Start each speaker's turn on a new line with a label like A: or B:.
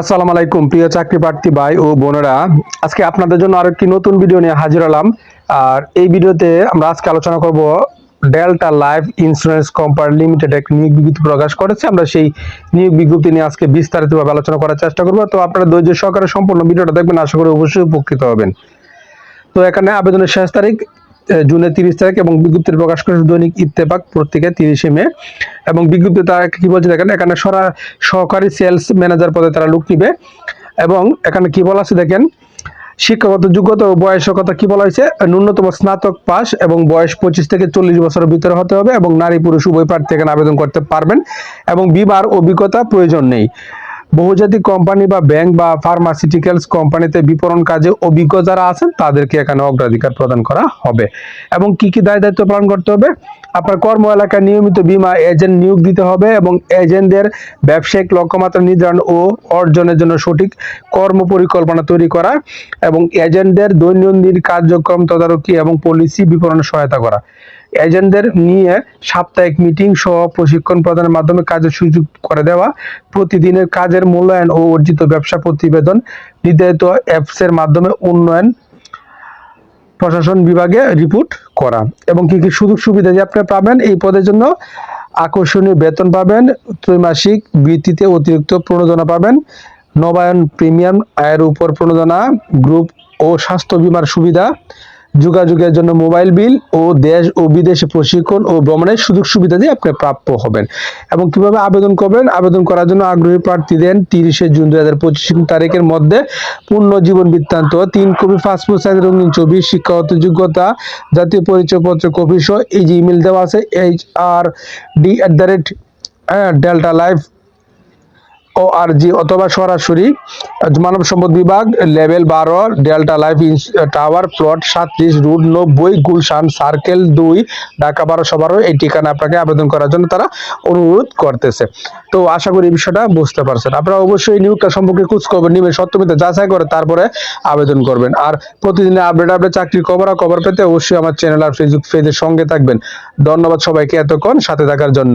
A: আসসালামু আলাইকুম প্রিয় চাকরি প্রার্থী ভাই ও বোনেরা আজকে আপনাদের জন্য আর একটি নতুন ভিডিও নিয়ে হাজির হলাম আর এই ভিডিওতে আমরা আজকে আলোচনা করব Delta life insurance company limited এক নিয়োগ বিজ্ঞপ্তি প্রকাশ করেছে আমরা সেই নিয়োগ বিজ্ঞপ্তি নিয়ে আজকে বিস্তারিতভাবে আলোচনা করার চেষ্টা করবো তো আপনারা ধৈর্য সহকারে সম্পূর্ণ ভিডিওটা দেখবেন আশা করি অবশ্যই উপকৃত হবেন তো এখানে আবেদনের শেষ তারিখ জুনের তিরিশ তারিখ এবং বিজ্ঞপ্তি প্রকাশ করেছে দৈনিক ইত্তেফাক পত্রিকায় তিরিশে মে এবং বিজ্ঞপ্তি তারা কি বলছে দেখেন এখানে সরা সহকারী সেলস ম্যানেজার পদে তারা লুক নিবে এবং এখানে কি বলা আছে দেখেন শিক্ষাগত যোগ্যতা ও বয়সের কথা কি বলা হয়েছে ন্যূনতম স্নাতক পাস এবং বয়স পঁচিশ থেকে চল্লিশ বছরের ভিতরে হতে হবে এবং নারী পুরুষ উভয় প্রার্থী এখানে আবেদন করতে পারবেন এবং বিবার অভিজ্ঞতা প্রয়োজন নেই বহুজাতিক কোম্পানি বা ব্যাংক বা ফার্মাসিউটিক্যালস কোম্পানিতে বিপণন কাজে অভিজ্ঞ যারা আছেন তাদেরকে এখানে অগ্রাধিকার প্রদান করা হবে এবং কি কি দায় দায়িত্ব পালন করতে হবে আপনার কর্ম এলাকায় নিয়মিত বিমা এজেন্ট নিয়োগ দিতে হবে এবং এজেন্টদের ব্যবসায়িক লক্ষ্যমাত্রা নির্ধারণ ও অর্জনের জন্য সঠিক কর্ম পরিকল্পনা তৈরি করা এবং এজেন্টদের দৈনন্দিন কার্যক্রম তদারকি এবং পলিসি বিপণনে সহায়তা করা এজেন্টদের নিয়ে সাপ্তাহিক মিটিং সহ প্রশিক্ষণ প্রদানের মাধ্যমে কাজের সুযোগ করে দেওয়া প্রতিদিনের কাজের মূল্যায়ন ও অর্জিত ব্যবসা প্রতিবেদন নির্ধারিত অ্যাপসের মাধ্যমে উন্নয়ন প্রশাসন বিভাগে রিপোর্ট করা এবং কি কি সুযোগ সুবিধা যে আপনি পাবেন এই পদের জন্য আকর্ষণীয় বেতন পাবেন ত্রৈমাসিক বৃত্তিতে অতিরিক্ত প্রণোদনা পাবেন নবায়ন প্রিমিয়াম আয়ের উপর প্রণোদনা গ্রুপ ও স্বাস্থ্য বিমার সুবিধা যোগাযোগের জন্য মোবাইল বিল ও দেশ ও বিদেশে প্রশিক্ষণ ও ভ্রমণের সুযোগ সুবিধা দিয়ে আপনি প্রাপ্য হবেন এবং কিভাবে আবেদন করবেন আবেদন করার জন্য আগ্রহী প্রার্থী দেন তিরিশে জুন দুই হাজার পঁচিশ তারিখের মধ্যে পূর্ণ জীবন বৃত্তান্ত তিন কপি পাসপোর্ট সাইজ রঙিন ছবি শিক্ষাগত যোগ্যতা জাতীয় পরিচয়পত্র কপি সহ এই যে ইমেল দেওয়া আছে H R D at the rate Delta life O R G অথবা সরাসরি মানব সম্পদ বিভাগ লেভেল বারো ডেল্টা লাইফ টাওয়ার প্লট সাতত্রিশ রুট নব্বই গুলশান সার্কেল দুই ঢাকা বারো সবারও এই ঠিকানা আপনাকে আবেদন করার জন্য তারা অনুরোধ করতেছে তো আশা করি এই বিষয়টা বুঝতে পারছেন আপনারা অবশ্যই নিয়োগটা সম্পর্কে করবেন নিবেন সত্যমিতে যাচাই করে তারপরে আবেদন করবেন আর প্রতিদিনে আপডেট আপডেট চাকরির খবর আর খবর পেতে অবশ্যই আমার চ্যানেল আর ফেসবুক পেজের সঙ্গে থাকবেন ধন্যবাদ সবাইকে এতক্ষণ সাথে থাকার জন্য